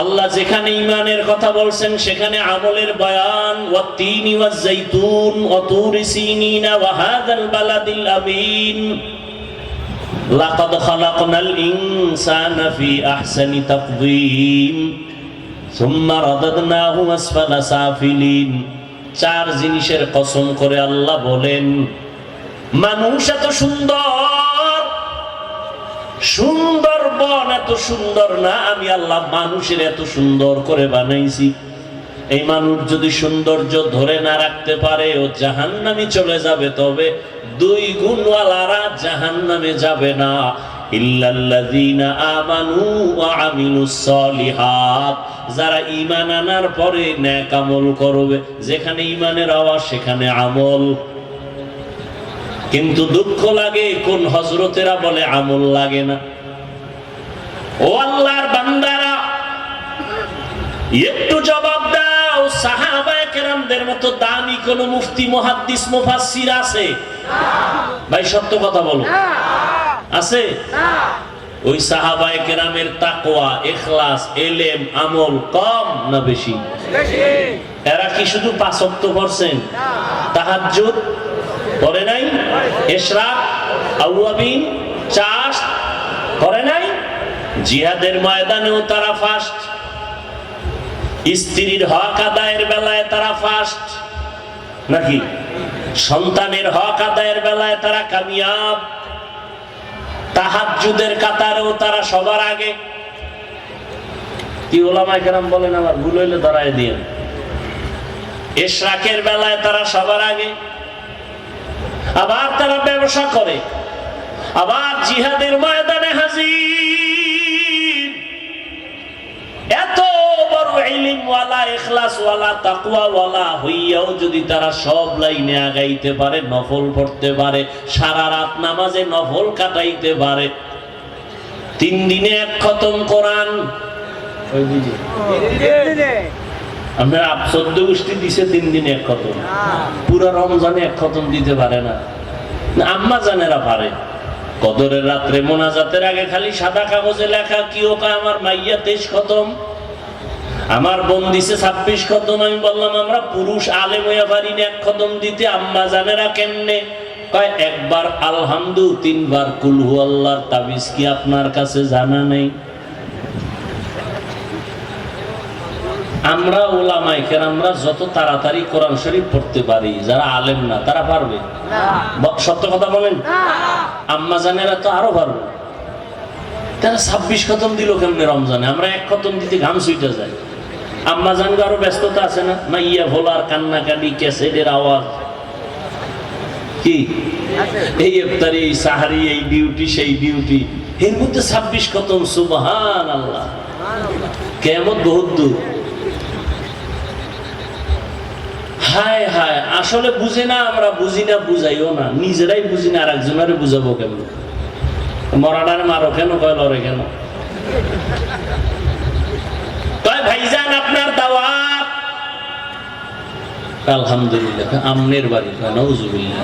আল্লাহ যেখানে ইমানের কথা বলছেন, সেখানে আমলের বয়ান চার জিনিসের কসম করে আল্লাহ বলেন, মানুষ এত সুন্দর সুন্দর বন এত সুন্দর না, আমি আল্লাহ মানুষের এত সুন্দর করে বানাইছি। এই মানুষ যদি সৌন্দর্য ধরে না রাখতে পারে, ও জাহান নামে চলে যাবে। তবে দুই গুণওয়ালারা জাহান নামে যাবে না। যারা আনার পরে নেক আমল করবে, যেখানে সেখানে আমল। কিন্তু দুঃখ লাগে, কোন হজরতেরা বলে আমল লাগে না। ও আল্লাহর বান্দারা একটু জবাব দাও সাহাবায়ে কেরামদের মতো দামি কোন মুফতি মুহাদ্দিস মুফাসসির আছে? ভাই সত্য কথা বলো। আছে? ওই সাহাবায়ে কেরামের তাকওয়া ইখলাস এলেম আমল কম না বেশি? এরা কি শুধু পাঁচ ওয়াক্ত পড়ছেন? তাহাজ্জুদ করে নাই? এশরাক আউয়াবিন চাষ করে নাই? জিহাদের ময়দানেও তারা ফার্স্ট স্ত্রীর হক আদায়ের বেলায় তারা ফার্স্ট নাকি? সন্তানের হক আদায়ের বেলায় তারা কামিয়াব। তাহাজ্জুদের কাতারেও তারা সবার আগে। কি ওলামাই কেরাম বলেন আমার ভুল হইলে ধরায় দিয়ে এশরাকের বেলায় তারা সবার আগে। আবার তারা ব্যবসা করে। আবার জিহাদের ময়দানে হাজির এত বড় পারে পারে রমজানে এক খতম দিতে পারে না। কদরের রাত্রে মোনাজাতের আগে খালি সাদা কাগজে লেখা, কি ওকা আমার মাইয়া তেইশ খতম? আমার বোন দিছে ছাব্বিশ খতম আমি বললাম আমরা পুরুষ আলেম হইয়া পারি না এক খতম দিতে আম্মা জানেরা কেমনে? কয় একবার আলহামদু তিনবার কুলহু আল্লাহর তাবিজ কি আপনার কাছে জানা নেই? আমরা ওলামাই আমরা যত তাড়াতাড়ি কোরআন শরীফ পড়তে পারি যারা আলেম না তারা পারবে? সত্য কথা বলেন? আম্মা জানেরা তো আরও পারবে। তারা ছাব্বিশ খতম দিল কেমনে রমজানে? আমরা এক খতম দিতে ঘাম সুইটা যায় আম্মা আরও ব্যস্ততা আছে না? না ইয়া ভোলার কান্নাকাটি ক্যাসেটের আওয়াজ। কি? এই ইফতারি এই সাহারি এই ডিউটি সেই ডিউটি এর মধ্যে ছাব্বিশ খতম সুবহান আল্লাহ কেমন বহুত দূর। হায় হায় আসলে বুঝি না আমরা বুঝি না বুঝাইও না। নিজেরাই বুঝি না আর একজনের বুঝাবো কেমন? মরাডারে মারো কেন কয় লড়ে কেন কয় ভাইজান আপনার দাওয়াত আলহামদুলিল্লাহ আমনের বাড়ি নজুবিল্লাহ